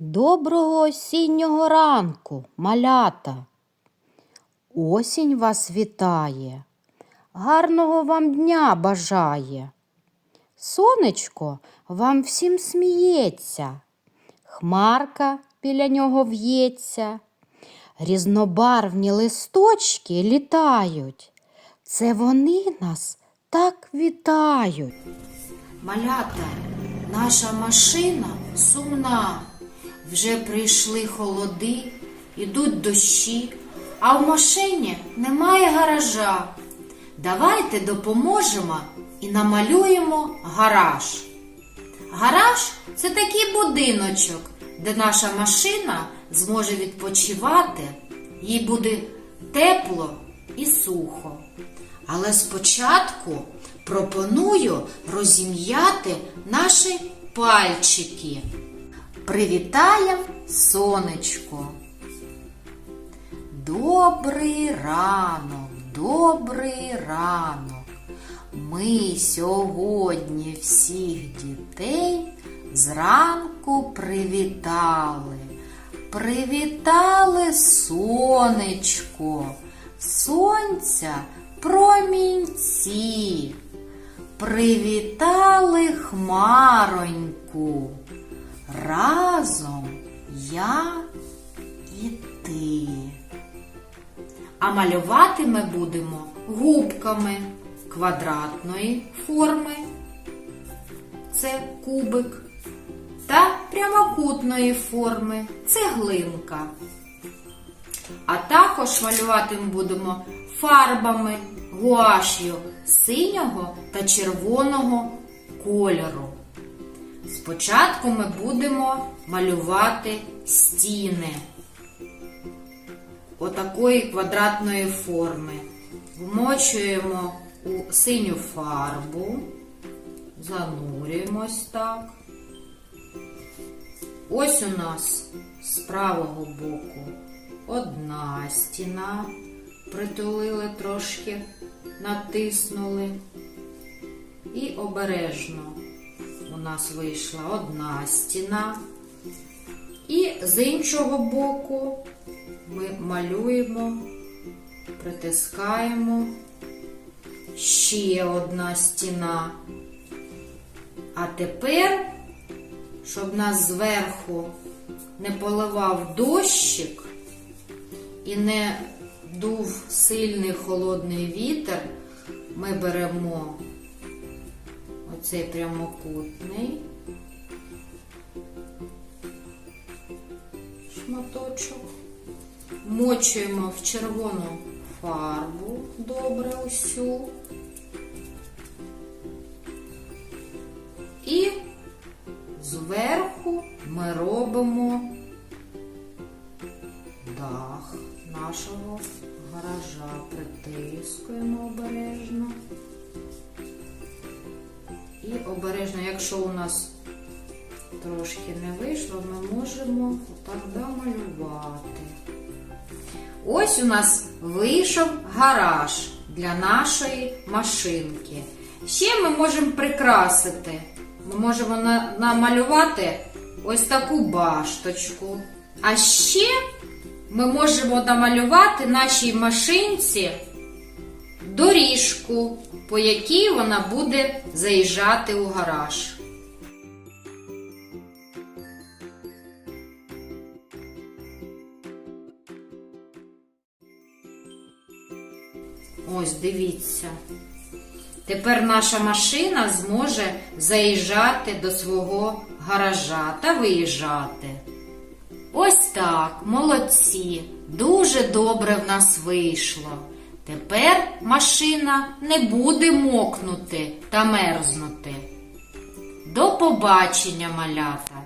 Доброго осіннього ранку, малята. Осінь вас вітає, гарного вам дня бажає. Сонечко вам всім сміється, хмарка біля нього в'ється, різнобарвні листочки літають. Це вони нас так вітають. Малята, наша машина сумна. Вже прийшли холоди, ідуть дощі, а в машині немає гаража. Давайте допоможемо і намалюємо гараж. Гараж це такий будиночок, де наша машина зможе відпочивати, їй буде тепло і сухо. Але спочатку пропоную розім'яти наші пальчики. Привітаєм сонечко. Добрий ранок, добрий ранок. Ми сьогодні всіх дітей зранку привітали. Привітали сонечко, сонця промінці. Привітали хмароньку. Разом я і ти. А малювати ми будемо губками квадратної форми, це кубик, та прямокутної форми це глинка. А також малювати ми будемо фарбами гуаш'ю синього та червоного кольору. Спочатку ми будемо малювати стіни отакої квадратної форми. Вмочуємо у синю фарбу, занурюємось так. Ось у нас з правого боку одна стіна, притулили трошки, натиснули і обережно у нас вийшла одна стіна. І з іншого боку ми малюємо, притискаємо ще одна стіна. А тепер, щоб нас зверху не поливав дощик і не дув сильний холодний вітер, ми беремо оцей прямокутний. Шматочок, мочуємо в червону фарбу добре усю. І зверху ми робимо дах нашого гаража, притискуємо обережно. Обережно, якщо у нас трошки не вийшло, ми можемо так домалювати. Ось у нас вийшов гараж для нашої машинки. Ще ми можемо прикрасити. Ми можемо намалювати ось таку башточку. А ще ми можемо намалювати нашій машинці доріжку, по якій вона буде заїжджати у гараж. Ось дивіться. Тепер наша машина зможе заїжджати до свого гаража та виїжджати. Ось так, молодці. Дуже добре в нас вийшло. Тепер машина не буде мокнути та мерзнути. До побачення, малята!